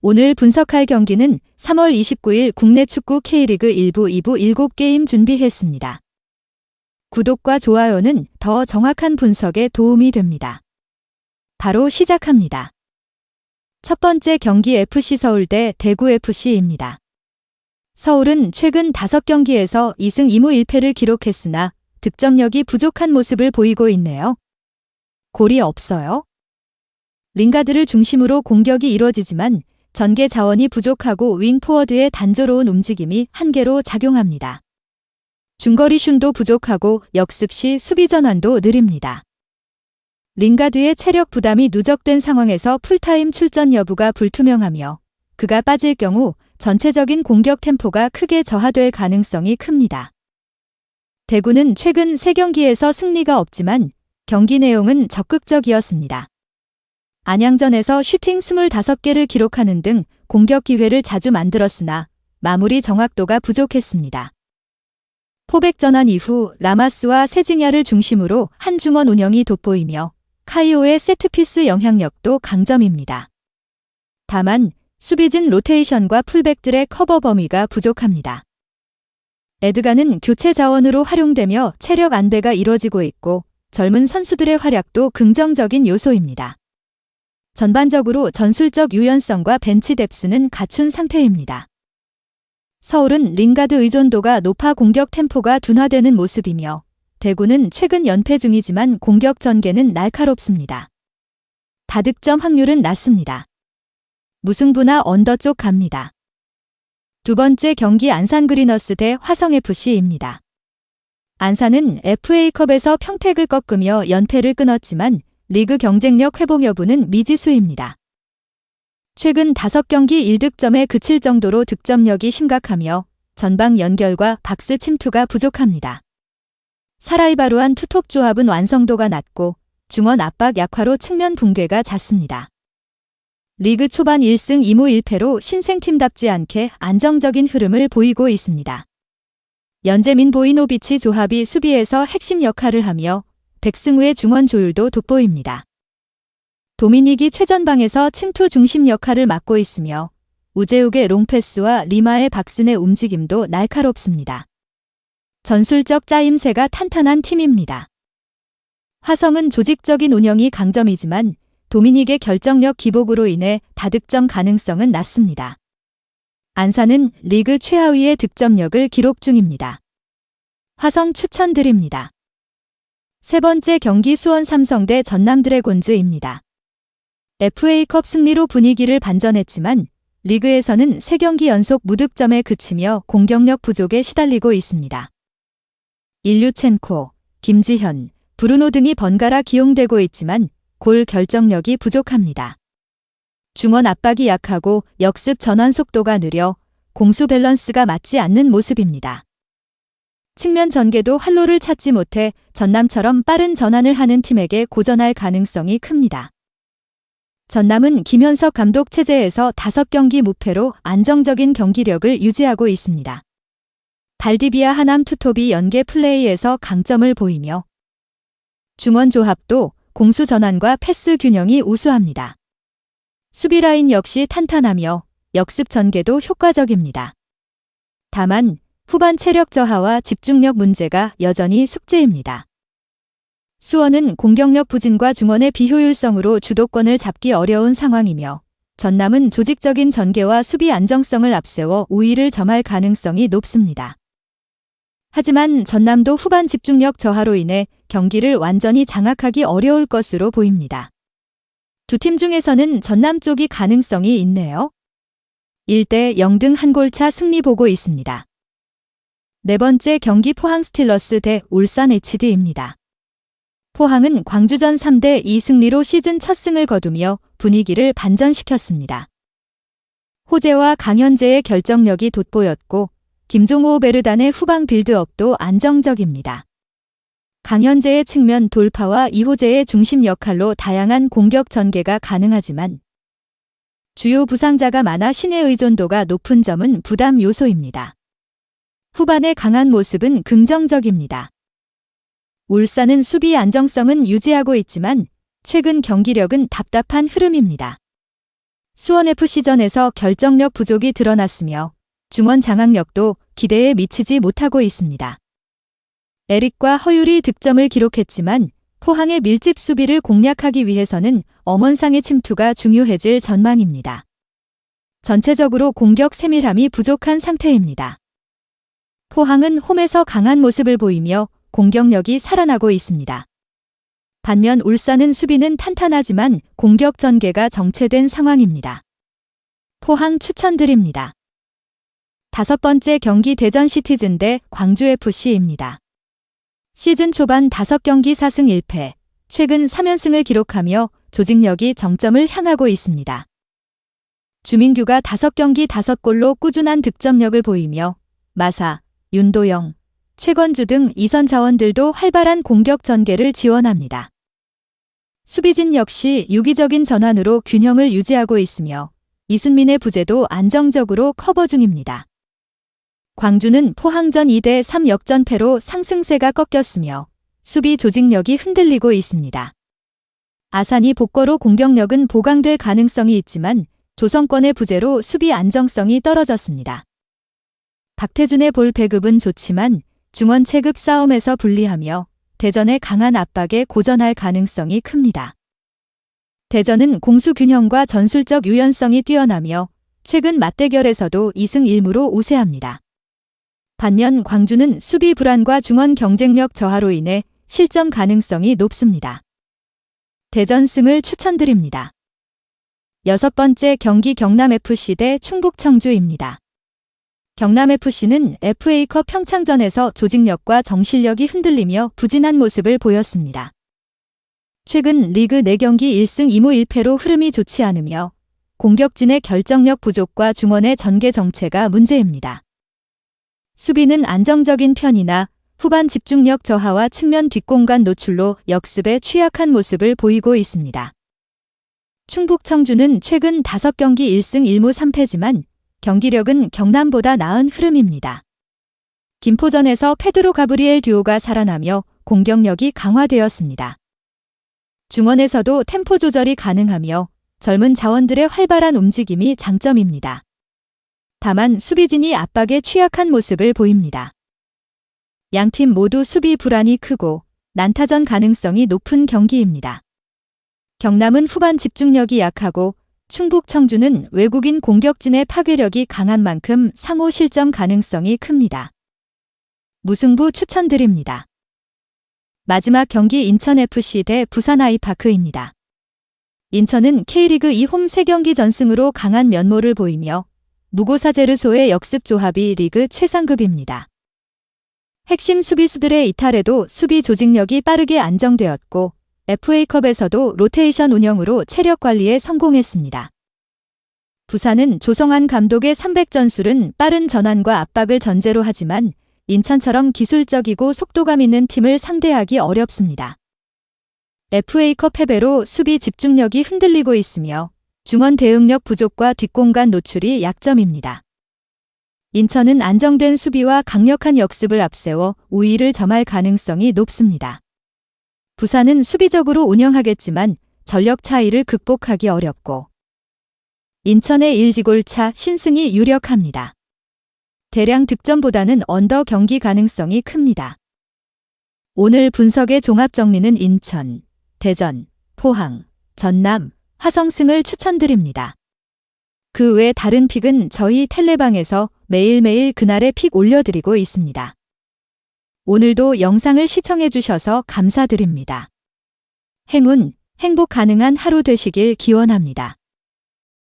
오늘 분석할 경기는 3월 29일 국내 축구 K리그 1부 2부 7게임 준비했습니다. 구독과 좋아요는 더 정확한 분석에 도움이 됩니다. 바로 시작합니다. 첫 번째 경기 FC 서울 대 대구 FC입니다. 서울은 최근 5경기에서 2승 2무 1패를 기록했으나 득점력이 부족한 모습을 보이고 있네요. 골이 없어요. 링가드를 중심으로 공격이 이루어지지만 전개 자원이 부족하고 윙 포워드의 단조로운 움직임이 한계로 작용합니다. 중거리 슌도 부족하고 역습 시 수비 전환도 느립니다. 링가드의 체력 부담이 누적된 상황에서 풀타임 출전 여부가 불투명하며 그가 빠질 경우 전체적인 공격 템포가 크게 저하될 가능성이 큽니다. 대구는 최근 3경기에서 승리가 없지만 경기 내용은 적극적이었습니다. 안양전에서 슈팅 25개를 기록하는 등 공격 기회를 자주 만들었으나 마무리 정확도가 부족했습니다. 포백 전환 이후 라마스와 세징야를 중심으로 한중원 운영이 돋보이며 카이오의 세트피스 영향력도 강점입니다. 다만 수비진 로테이션과 풀백들의 커버 범위가 부족합니다. 에드가는 교체 자원으로 활용되며 체력 안배가 이뤄지고 있고 젊은 선수들의 활약도 긍정적인 요소입니다. 전반적으로 전술적 유연성과 벤치 뎁스는 갖춘 상태입니다. 서울은 링가드 의존도가 높아 공격 템포가 둔화되는 모습이며 대구는 최근 연패 중이지만 공격 전개는 날카롭습니다. 다득점 확률은 낮습니다. 무승부나 언더 쪽 갑니다. 두 번째 경기 안산 그리너스 대 화성FC입니다. 안산은 FA컵에서 평택을 꺾으며 연패를 끊었지만 리그 경쟁력 회복 여부는 미지수입니다. 최근 5경기 1득점에 그칠 정도로 득점력이 심각하며 전방 연결과 박스 침투가 부족합니다. 사라이바루한 투톱 조합은 완성도가 낮고 중원 압박 약화로 측면 붕괴가 잦습니다. 리그 초반 1승 2무 1패로 신생팀답지 않게 안정적인 흐름을 보이고 있습니다. 연재민 보이노비치 조합이 수비에서 핵심 역할을 하며 백승우의 중원 조율도 돋보입니다. 도미닉이 최전방에서 침투 중심 역할을 맡고 있으며 우재욱의 롱패스와 리마의 박슨의 움직임도 날카롭습니다. 전술적 짜임새가 탄탄한 팀입니다. 화성은 조직적인 운영이 강점이지만 도미닉의 결정력 기복으로 인해 다득점 가능성은 낮습니다. 안산은 리그 최하위의 득점력을 기록 중입니다. 화성 추천드립니다. 세 번째 경기 수원 삼성 대 전남 드래곤즈입니다. FA컵 승리로 분위기를 반전했지만 리그에서는 3경기 연속 무득점에 그치며 공격력 부족에 시달리고 있습니다. 일류첸코, 김지현, 브루노 등이 번갈아 기용되고 있지만 골 결정력이 부족합니다. 중원 압박이 약하고 역습 전환 속도가 느려 공수 밸런스가 맞지 않는 모습입니다. 측면 전개도 활로를 찾지 못해 전남처럼 빠른 전환을 하는 팀에게 고전할 가능성이 큽니다. 전남은 김현석 감독 체제에서 5경기 무패로 안정적인 경기력을 유지하고 있습니다. 발디비아 하남 투톱이 연계 플레이에서 강점을 보이며 중원 조합도 공수 전환과 패스 균형이 우수합니다. 수비 라인 역시 탄탄하며 역습 전개도 효과적입니다. 다만 후반 체력 저하와 집중력 문제가 여전히 숙제입니다. 수원은 공격력 부진과 중원의 비효율성으로 주도권을 잡기 어려운 상황이며 전남은 조직적인 전개와 수비 안정성을 앞세워 우위를 점할 가능성이 높습니다. 하지만 전남도 후반 집중력 저하로 인해 경기를 완전히 장악하기 어려울 것으로 보입니다. 두 팀 중에서는 전남 쪽이 가능성이 있네요. 1대 0 등 한 골 차 승리 보고 있습니다. 네 번째 경기 포항 스틸러스 대 울산 HD입니다. 포항은 광주전 3대 2 승리로 시즌 첫 승을 거두며 분위기를 반전시켰습니다. 호재와 강현재의 결정력이 돋보였고 김종호 베르단의 후방 빌드업도 안정적입니다. 강현재의 측면 돌파와 이호재의 중심 역할로 다양한 공격 전개가 가능하지만 주요 부상자가 많아 신의 의존도가 높은 점은 부담 요소입니다. 후반의 강한 모습은 긍정적입니다. 울산은 수비 안정성은 유지하고 있지만 최근 경기력은 답답한 흐름입니다. 수원FC전에서 결정력 부족이 드러났으며 중원 장악력도 기대에 미치지 못하고 있습니다. 에릭과 허율이 득점을 기록했지만 포항의 밀집 수비를 공략하기 위해서는 엄원상의 침투가 중요해질 전망입니다. 전체적으로 공격 세밀함이 부족한 상태입니다. 포항은 홈에서 강한 모습을 보이며 공격력이 살아나고 있습니다. 반면 울산은 수비는 탄탄하지만 공격 전개가 정체된 상황입니다. 포항 추천드립니다. 다섯 번째 경기 대전 시티즌 대 광주FC입니다. 시즌 초반 5경기 4승 1패, 최근 3연승을 기록하며 조직력이 정점을 향하고 있습니다. 주민규가 5경기 5골로 꾸준한 득점력을 보이며 마사, 윤도영, 최건주 등 이선 자원들도 활발한 공격 전개를 지원합니다. 수비진 역시 유기적인 전환으로 균형을 유지하고 있으며 이순민의 부재도 안정적으로 커버 중입니다. 광주는 포항전 2대 3 역전패로 상승세가 꺾였으며 수비 조직력이 흔들리고 있습니다. 아산이 복거로 공격력은 보강될 가능성이 있지만 조성권의 부재로 수비 안정성이 떨어졌습니다. 박태준의 볼 배급은 좋지만 중원 체급 싸움에서 불리하며 대전의 강한 압박에 고전할 가능성이 큽니다. 대전은 공수 균형과 전술적 유연성이 뛰어나며 최근 맞대결에서도 2승 1무로 우세합니다. 반면 광주는 수비 불안과 중원 경쟁력 저하로 인해 실점 가능성이 높습니다. 대전 승을 추천드립니다. 여섯 번째 경기 경남FC 대 충북 청주입니다. 경남FC는 FA컵 평창전에서 조직력과 정실력이 흔들리며 부진한 모습을 보였습니다. 최근 리그 4경기 1승 2무 1패로 흐름이 좋지 않으며 공격진의 결정력 부족과 중원의 전개 정체가 문제입니다. 수비는 안정적인 편이나 후반 집중력 저하와 측면 뒷공간 노출로 역습에 취약한 모습을 보이고 있습니다. 충북 청주는 최근 5경기 1승 1무 3패지만 경기력은 경남보다 나은 흐름입니다. 김포전에서 페드로 가브리엘 듀오가 살아나며 공격력이 강화되었습니다. 중원에서도 템포 조절이 가능하며 젊은 자원들의 활발한 움직임이 장점입니다. 다만 수비진이 압박에 취약한 모습을 보입니다. 양팀 모두 수비 불안이 크고 난타전 가능성이 높은 경기입니다. 경남은 후반 집중력이 약하고 충북 청주는 외국인 공격진의 파괴력이 강한 만큼 상호 실점 가능성이 큽니다. 무승부 추천드립니다. 마지막 경기 인천FC 대 부산 아이파크입니다. 인천은 K리그 2홈 3경기 전승으로 강한 면모를 보이며 무고사제르소의 역습 조합이 리그 최상급입니다. 핵심 수비수들의 이탈에도 수비 조직력이 빠르게 안정되었고 FA컵에서도 로테이션 운영으로 체력 관리에 성공했습니다. 부산은 조성한 감독의 300전술은 빠른 전환과 압박을 전제로 하지만 인천처럼 기술적이고 속도감 있는 팀을 상대하기 어렵습니다. FA컵 패배로 수비 집중력이 흔들리고 있으며 중원 대응력 부족과 뒷공간 노출이 약점입니다. 인천은 안정된 수비와 강력한 역습을 앞세워 우위를 점할 가능성이 높습니다. 부산은 수비적으로 운영하겠지만 전력 차이를 극복하기 어렵고 인천의 일지골차 신승이 유력합니다. 대량 득점보다는 언더 경기 가능성이 큽니다. 오늘 분석의 종합 정리는 인천, 대전, 포항, 전남, 화성승을 추천드립니다. 그 외 다른 픽은 저희 텔레방에서 매일매일 그날의 픽 올려드리고 있습니다. 오늘도 영상을 시청해 주셔서 감사드립니다. 행운, 행복 가능한 하루 되시길 기원합니다.